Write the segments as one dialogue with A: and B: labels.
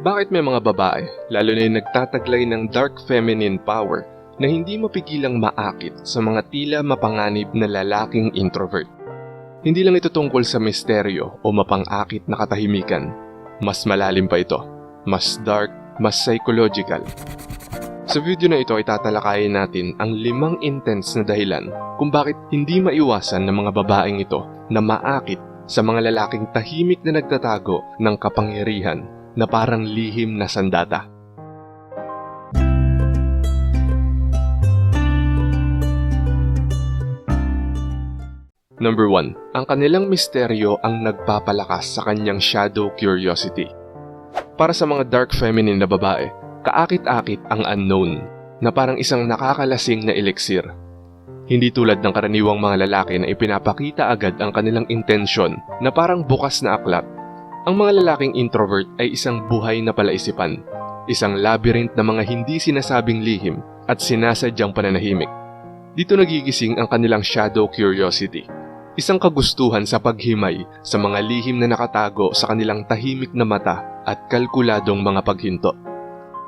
A: Bakit may mga babae, lalo na yung nagtataglay ng dark feminine power, na hindi mapigilang maakit sa mga tila mapanganib na lalaking introvert? Hindi lang ito tungkol sa misteryo o mapangakit na katahimikan. Mas malalim pa ito. Mas dark, mas psychological. Sa video na ito ay tatalakayin natin ang limang intense na dahilan kung bakit hindi maiwasan ng mga babaeng ito na maakit sa mga lalaking tahimik na nagtatago ng kapangyarihan na parang lihim na sandata. Number 1. Ang kanilang misteryo ang nagpapalakas sa kanyang shadow curiosity. Para sa mga dark feminine na babae, kaakit-akit ang unknown na parang isang nakakalasing na elixir. Hindi tulad ng karaniwang mga lalaki na ipinapakita agad ang kanilang intensyon na parang bukas na aklat. Ang mga lalaking introvert ay isang buhay na palaisipan, isang labyrinth na mga hindi sinasabing lihim at sinasadyang pananahimik. Dito nagigising ang kanilang shadow curiosity isang kagustuhan sa paghimay sa mga lihim na nakatago sa kanilang tahimik na mata at kalkuladong mga paghinto.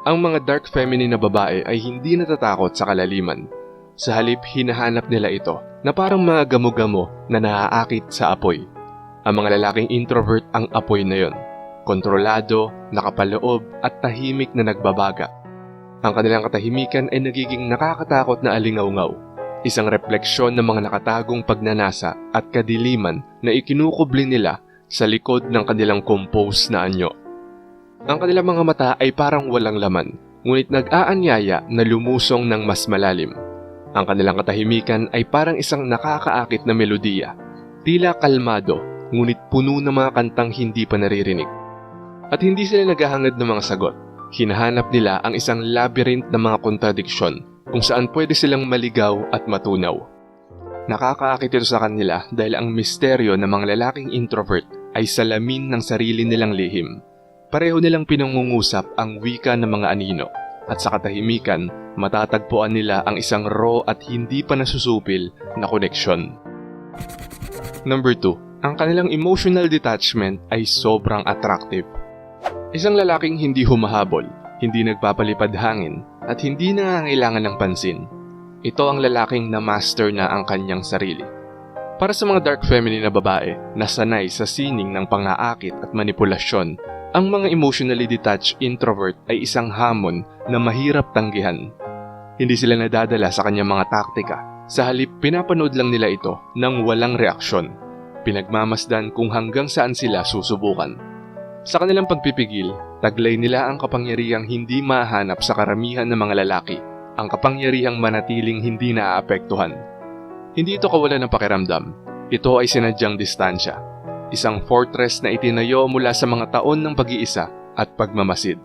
A: Ang mga dark feminine na babae ay hindi natatakot sa kalaliman. Sa halip, hinahanap nila ito na parang mga gamo-gamo na naaakit sa apoy. Ang mga lalaking introvert ang apoy na yon. Kontrolado, nakapaloob at tahimik na nagbabaga. Ang kanilang katahimikan ay nagiging nakakatakot na alingaw-ngaw Isang refleksyon ng mga nakatagong pagnanasa at kadiliman na ikinukubli nila sa likod ng kanilang compose na anyo. Ang kanilang mga mata ay parang walang laman, ngunit nag-aanyaya na lumusong ng mas malalim. Ang kanilang katahimikan ay parang isang nakakaakit na melodiya, tila kalmado, ngunit puno ng mga kantang hindi pa naririnig. At hindi sila naghahangad ng mga sagot. Hinahanap nila ang isang labyrinth ng mga kontradiksyon kung saan pwede silang maligaw at matunaw. Nakakaakit ito sa kanila dahil ang misteryo ng mga lalaking introvert ay salamin ng sarili nilang lihim. Pareho nilang pinangungusap ang wika ng mga anino at sa katahimikan matatagpuan nila ang isang raw at hindi pa nasusupil na koneksyon. Number 2. Ang kanilang emotional detachment ay sobrang attractive. Isang lalaking hindi humahabol, hindi nagpapalipad hangin, at hindi nangangailangan ng pansin. Ito ang lalaking na master na ang kanyang sarili. Para sa mga dark feminine na babae na sanay sa sining ng pangaakit at manipulasyon, ang mga emotionally detached introvert ay isang hamon na mahirap tanggihan. Hindi sila nadadala sa kanyang mga taktika. Sa halip, pinapanood lang nila ito ng walang reaksyon. Pinagmamasdan kung hanggang saan sila susubukan. Sa kanilang pagpipigil, Taglay nila ang kapangyarihang hindi mahanap sa karamihan ng mga lalaki, ang kapangyarihang manatiling hindi naaapektuhan. Hindi ito kawalan ng pakiramdam. Ito ay sinadyang distansya. Isang fortress na itinayo mula sa mga taon ng pag-iisa at pagmamasid.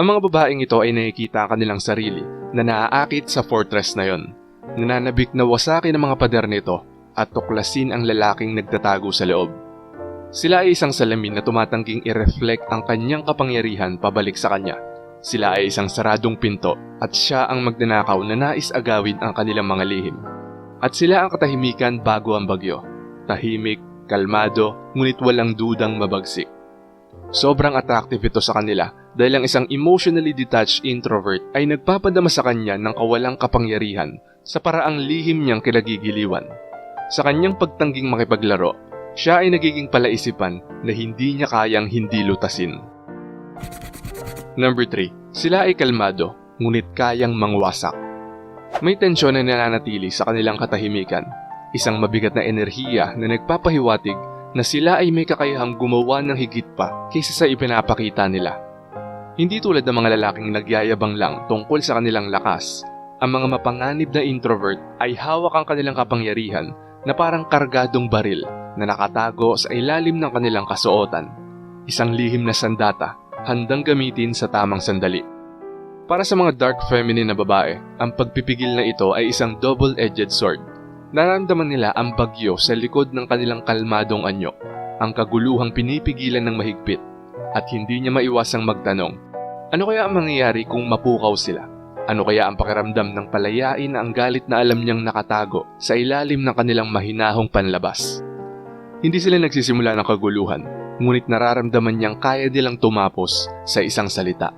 A: Ang mga babaeng ito ay nakikita kanilang sarili na naaakit sa fortress na yon. Nananabik na wasakin ang mga pader nito at tuklasin ang lalaking nagtatago sa loob. Sila ay isang salamin na tumatangking i-reflect ang kanyang kapangyarihan pabalik sa kanya. Sila ay isang saradong pinto at siya ang magnanakaw na nais agawin ang kanilang mga lihim. At sila ang katahimikan bago ang bagyo. Tahimik, kalmado, ngunit walang dudang mabagsik. Sobrang attractive ito sa kanila dahil ang isang emotionally detached introvert ay nagpapadama sa kanya ng kawalang kapangyarihan sa paraang lihim niyang kinagigiliwan. Sa kanyang pagtangging makipaglaro, siya ay nagiging palaisipan na hindi niya kayang hindi lutasin. Number 3. Sila ay kalmado, ngunit kayang mangwasak. May tensyon na nananatili sa kanilang katahimikan, isang mabigat na enerhiya na nagpapahiwatig na sila ay may kakayahang gumawa ng higit pa kaysa sa ipinapakita nila. Hindi tulad ng mga lalaking nagyayabang lang tungkol sa kanilang lakas, ang mga mapanganib na introvert ay hawak ang kanilang kapangyarihan na parang kargadong baril na nakatago sa ilalim ng kanilang kasuotan. Isang lihim na sandata, handang gamitin sa tamang sandali. Para sa mga dark feminine na babae, ang pagpipigil na ito ay isang double-edged sword. Nararamdaman nila ang bagyo sa likod ng kanilang kalmadong anyo, ang kaguluhang pinipigilan ng mahigpit, at hindi niya maiwasang magtanong, ano kaya ang mangyayari kung mapukaw sila? Ano kaya ang pakiramdam ng palayain ang galit na alam niyang nakatago sa ilalim ng kanilang mahinahong panlabas? Hindi sila nagsisimula ng kaguluhan. ngunit nararamdaman niyang kaya nilang tumapos sa isang salita.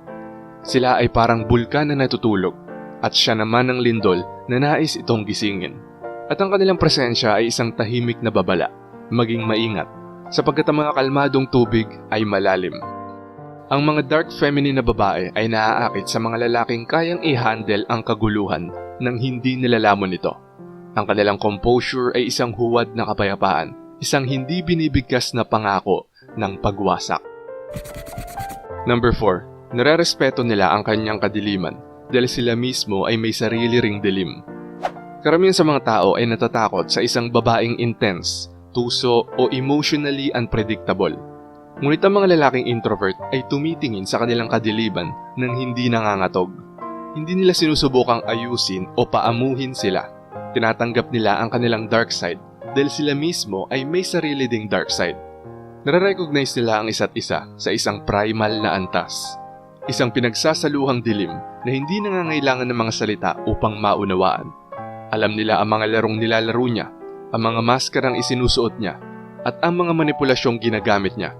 A: Sila ay parang bulkan na natutulog at siya naman ang lindol na nais itong gisingin. At ang kanilang presensya ay isang tahimik na babala, maging maingat, sapagkat ang mga kalmadong tubig ay malalim. Ang mga dark feminine na babae ay naaakit sa mga lalaking kayang i-handle ang kaguluhan nang hindi nilalamon ito. Ang kanilang composure ay isang huwad na kapayapaan, isang hindi binibigkas na pangako ng pagwasak. Number 4. Nare-respeto nila ang kanyang kadiliman dahil sila mismo ay may sarili ring dilim. Karamihan sa mga tao ay natatakot sa isang babaeng intense, tuso o emotionally unpredictable. Ngunit ang mga lalaking introvert ay tumitingin sa kanilang kadiliman nang hindi nangangatog. Hindi nila sinusubukang ayusin o paamuhin sila. Tinatanggap nila ang kanilang dark side dahil sila mismo ay may sarili ding dark side. Nare-recognize nila ang isa't isa sa isang primal na antas. Isang pinagsasaluhang dilim na hindi nangangailangan ng mga salita upang maunawaan. Alam nila ang mga larong nilalaro niya, ang mga maskarang isinusuot niya, at ang mga manipulasyong ginagamit niya.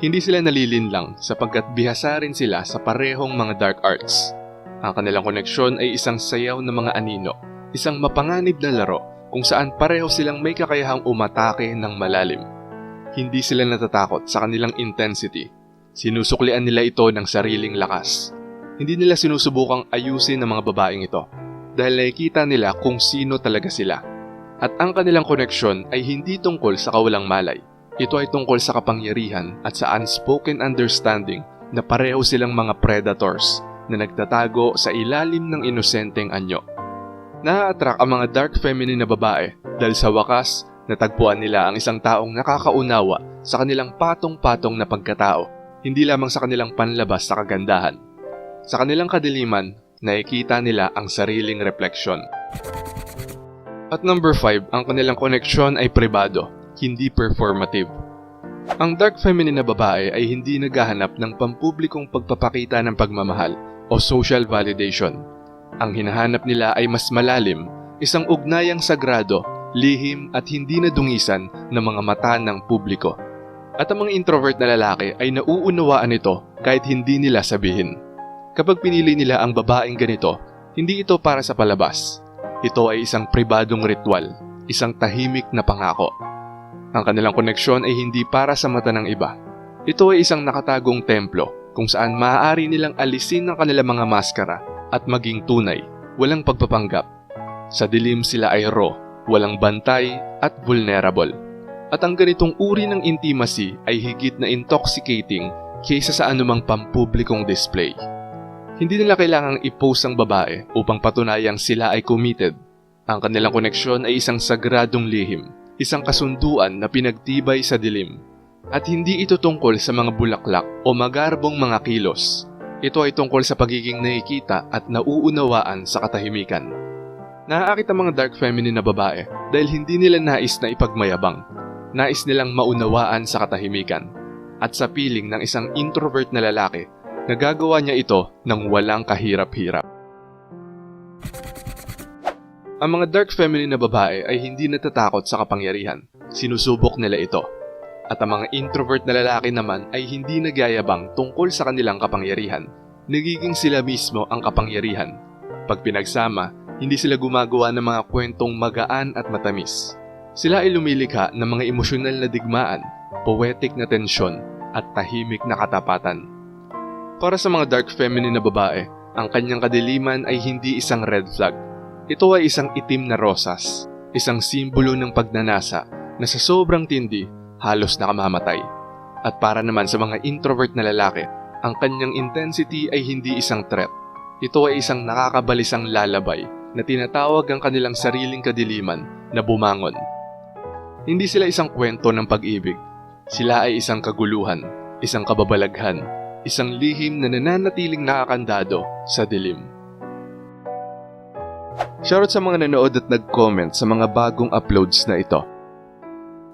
A: Hindi sila nalilinlang sapagkat bihasa rin sila sa parehong mga dark arts. Ang kanilang koneksyon ay isang sayaw ng mga anino, isang mapanganib na laro kung saan pareho silang may kakayahang umatake ng malalim. Hindi sila natatakot sa kanilang intensity. Sinusuklian nila ito ng sariling lakas. Hindi nila sinusubukang ayusin ng mga babaeng ito dahil nakikita nila kung sino talaga sila. At ang kanilang koneksyon ay hindi tungkol sa kawalang malay. Ito ay tungkol sa kapangyarihan at sa unspoken understanding na pareho silang mga predators na nagtatago sa ilalim ng inosenteng anyo. Na-attract ang mga dark feminine na babae dahil sa wakas natagpuan nila ang isang taong nakakaunawa sa kanilang patong-patong na pagkatao, hindi lamang sa kanilang panlabas sa kagandahan. Sa kanilang kadiliman, nakikita nila ang sariling refleksyon. At number 5, ang kanilang koneksyon ay pribado, hindi performative. Ang dark feminine na babae ay hindi naghahanap ng pampublikong pagpapakita ng pagmamahal o social validation. Ang hinahanap nila ay mas malalim, isang ugnayang sagrado, lihim at hindi nadungisan ng mga mata ng publiko. At ang mga introvert na lalaki ay nauunawaan ito kahit hindi nila sabihin. Kapag pinili nila ang babaeng ganito, hindi ito para sa palabas. Ito ay isang pribadong ritual, isang tahimik na pangako. Ang kanilang koneksyon ay hindi para sa mata ng iba. Ito ay isang nakatagong templo kung saan maaari nilang alisin ang kanilang mga maskara at maging tunay, walang pagpapanggap. Sa dilim sila ay raw, walang bantay at vulnerable. At ang ganitong uri ng intimacy ay higit na intoxicating kaysa sa anumang pampublikong display. Hindi nila kailangang i-post ang babae upang patunayang sila ay committed. Ang kanilang koneksyon ay isang sagradong lihim, isang kasunduan na pinagtibay sa dilim. At hindi ito tungkol sa mga bulaklak o magarbong mga kilos. Ito ay tungkol sa pagiging nakikita at nauunawaan sa katahimikan. Naaakit ang mga dark feminine na babae dahil hindi nila nais na ipagmayabang. Nais nilang maunawaan sa katahimikan. At sa piling ng isang introvert na lalaki, nagagawa niya ito ng walang kahirap-hirap. Ang mga dark feminine na babae ay hindi natatakot sa kapangyarihan. Sinusubok nila ito. At ang mga introvert na lalaki naman ay hindi nagyayabang tungkol sa kanilang kapangyarihan. Nagiging sila mismo ang kapangyarihan. Pag pinagsama, hindi sila gumagawa ng mga kwentong magaan at matamis. Sila ay lumilikha ng mga emosyonal na digmaan, poetic na tensyon, at tahimik na katapatan. Para sa mga dark feminine na babae, ang kanyang kadiliman ay hindi isang red flag. Ito ay isang itim na rosas, isang simbolo ng pagnanasa na sa sobrang tindi, halos nakamamatay. At para naman sa mga introvert na lalaki, ang kanyang intensity ay hindi isang threat. Ito ay isang nakakabalisang lalabay na tinatawag ang kanilang sariling kadiliman na bumangon. Hindi sila isang kwento ng pag-ibig. Sila ay isang kaguluhan, isang kababalaghan, isang lihim na nananatiling nakakandado sa dilim. Shoutout sa mga nanood at nag-comment sa mga bagong uploads na ito.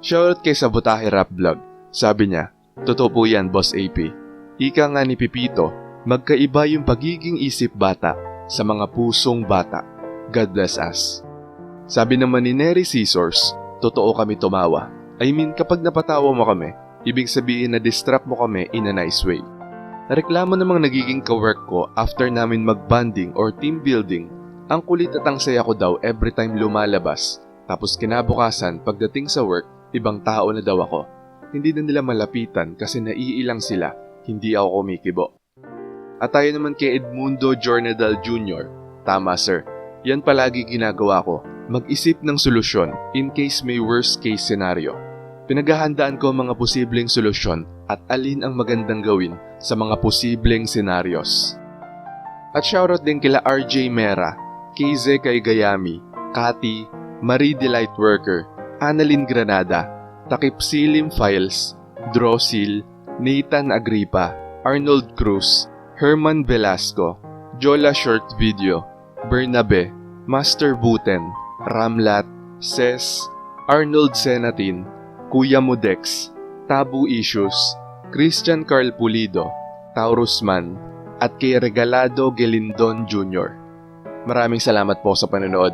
A: Shoutout kay Sabotahe Rap Vlog. Sabi niya, Totoo po yan, Boss AP. Ika nga ni Pipito, magkaiba yung pagiging isip bata sa mga pusong bata. God bless us. Sabi naman ni Neri Scissors, totoo kami tumawa. I mean, kapag napatawa mo kami, ibig sabihin na distract mo kami in a nice way. Nareklamo namang nagiging kawork ko after namin mag-bonding or team building, ang kulit at ang saya ko daw every time lumalabas. Tapos kinabukasan, pagdating sa work, ibang tao na daw ako. Hindi na nila malapitan kasi naiilang sila, hindi ako kumikibo. At tayo naman kay Edmundo Jornadal Jr. Tama sir, yan palagi ginagawa ko, mag-isip ng solusyon in case may worst case scenario. Pinaghahandaan ko ang mga posibleng solusyon at alin ang magandang gawin sa mga posibleng scenarios. At shoutout din kila RJ Mera, KZ Kay Gayami, Kati, Marie Delight Worker, Annalyn Granada, Takip Silim Files, Drosil, Nathan Agripa, Arnold Cruz, Herman Velasco, Jola Short Video, Bernabe, Master Buten, Ramlat, Ses, Arnold Senatin, Kuya Mudex, Tabu Issues, Christian Carl Pulido, Taurus Man, at kay Regalado Gelindon Jr. Maraming salamat po sa panonood.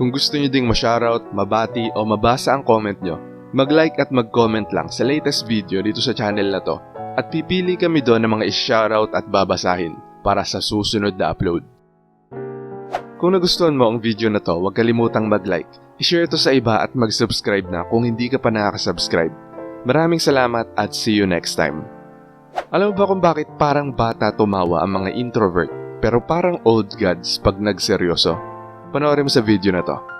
A: Kung gusto nyo ding ma-shoutout, mabati o mabasa ang comment nyo, mag-like at mag-comment lang sa latest video dito sa channel na to at pipili kami doon ng mga i-shoutout at babasahin para sa susunod na upload. Kung nagustuhan mo ang video na to, huwag kalimutang mag-like, i-share to sa iba at mag-subscribe na kung hindi ka pa nakaka-subscribe. Maraming salamat at see you next time. Alam mo ba kung bakit parang bata tumawa ang mga introvert pero parang old gods pag nagseryoso? Panoorin mo sa video na to.